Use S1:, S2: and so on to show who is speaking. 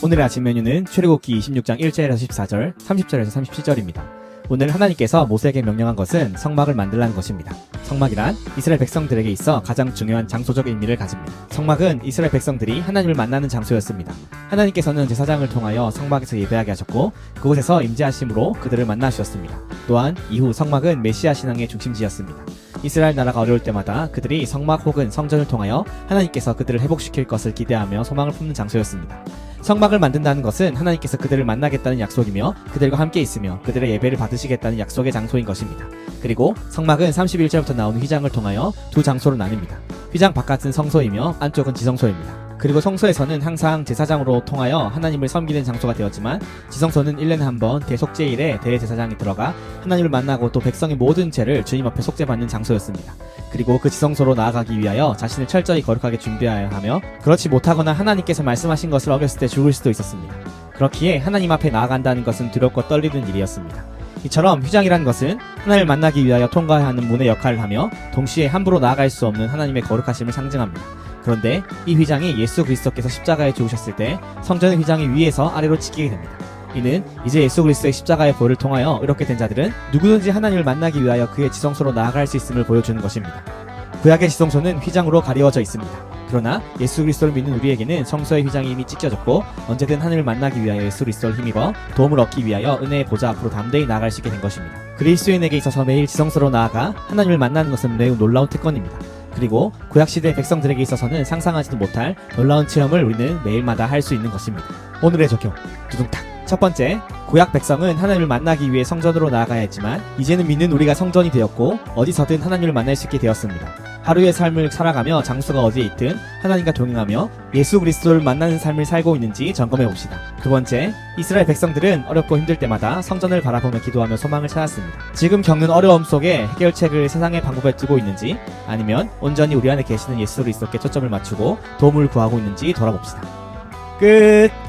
S1: 오늘의 아침 메뉴는 출애굽기 26장 1절에서 14절, 30절에서 37절입니다. 오늘 하나님께서 모세에게 명령한 것은 성막을 만들라는 것입니다. 성막이란 이스라엘 백성들에게 있어 가장 중요한 장소적 의미를 가집니다. 성막은 이스라엘 백성들이 하나님을 만나는 장소였습니다. 하나님께서는 제사장을 통하여 성막에서 예배하게 하셨고 그곳에서 임재하심으로 그들을 만나주셨습니다. 또한 이후 성막은 메시아 신앙의 중심지였습니다. 이스라엘 나라가 어려울 때마다 그들이 성막 혹은 성전을 통하여 하나님께서 그들을 회복시킬 것을 기대하며 소망을 품는 장소였습니다. 성막을 만든다는 것은 하나님께서 그들을 만나겠다는 약속이며 그들과 함께 있으며 그들의 예배를 받으시겠다는 약속의 장소인 것입니다. 그리고 성막은 31절부터 나오는 휘장을 통하여 두 장소로 나뉩니다. 휘장 바깥은 성소이며 안쪽은 지성소입니다. 그리고 성소에서는 항상 제사장으로 통하여 하나님을 섬기는 장소가 되었지만 지성소는 1년에 한 번 대속제일에 대제사장이 들어가 하나님을 만나고 또 백성의 모든 죄를 주님 앞에 속죄받는 장소였습니다. 그리고 그 지성소로 나아가기 위하여 자신을 철저히 거룩하게 준비하여야 하며 그렇지 못하거나 하나님께서 말씀하신 것을 어겼을 때 죽을 수도 있었습니다. 그렇기에 하나님 앞에 나아간다는 것은 두렵고 떨리는 일이었습니다. 이처럼 휘장이라는 것은 하나님을 만나기 위하여 통과해야 하는 문의 역할을 하며 동시에 함부로 나아갈 수 없는 하나님의 거룩하심을 상징합니다. 그런데 이 휘장이 예수 그리스도께서 십자가에 죽으셨을 때 성전의 휘장이 위에서 아래로 찢기게 됩니다. 이는 이제 예수 그리스도의 십자가의 보를 통하여 이렇게 된 자들은 누구든지 하나님을 만나기 위하여 그의 지성소로 나아갈 수 있음을 보여주는 것입니다. 구약의 지성소는 휘장으로 가리워져 있습니다. 그러나 예수 그리스도를 믿는 우리에게는 성소의 휘장이 이미 찢겨졌고 언제든 하나님을 만나기 위하여 예수 그리스도를 힘입어 도움을 얻기 위하여 은혜의 보좌 앞으로 담대히 나아갈 수 있게 된 것입니다. 그리스도인에게 있어서 매일 지성소로 나아가 하나님을 만나는 것은 매우 놀라운 특권입니다. 그리고 구약시대 백성들에게 있어서는 상상하지도 못할 놀라운 체험을 우리는 매일마다 할 수 있는 것입니다. 오늘의 적용 두둥탁 첫 번째 구약 백성은 하나님을 만나기 위해 성전으로 나아가야 했지만 이제는 믿는 우리가 성전이 되었고 어디서든 하나님을 만날 수 있게 되었습니다. 하루의 삶을 살아가며 장소가 어디에 있든 하나님과 동행하며 예수 그리스도를 만나는 삶을 살고 있는지 점검해 봅시다. 두 번째, 이스라엘 백성들은 어렵고 힘들 때마다 성전을 바라보며 기도하며 소망을 찾았습니다. 지금 겪는 어려움 속에 해결책을 세상의 방법에 두고 있는지 아니면 온전히 우리 안에 계시는 예수 그리스도께 초점을 맞추고 도움을 구하고 있는지 돌아봅시다. 끝!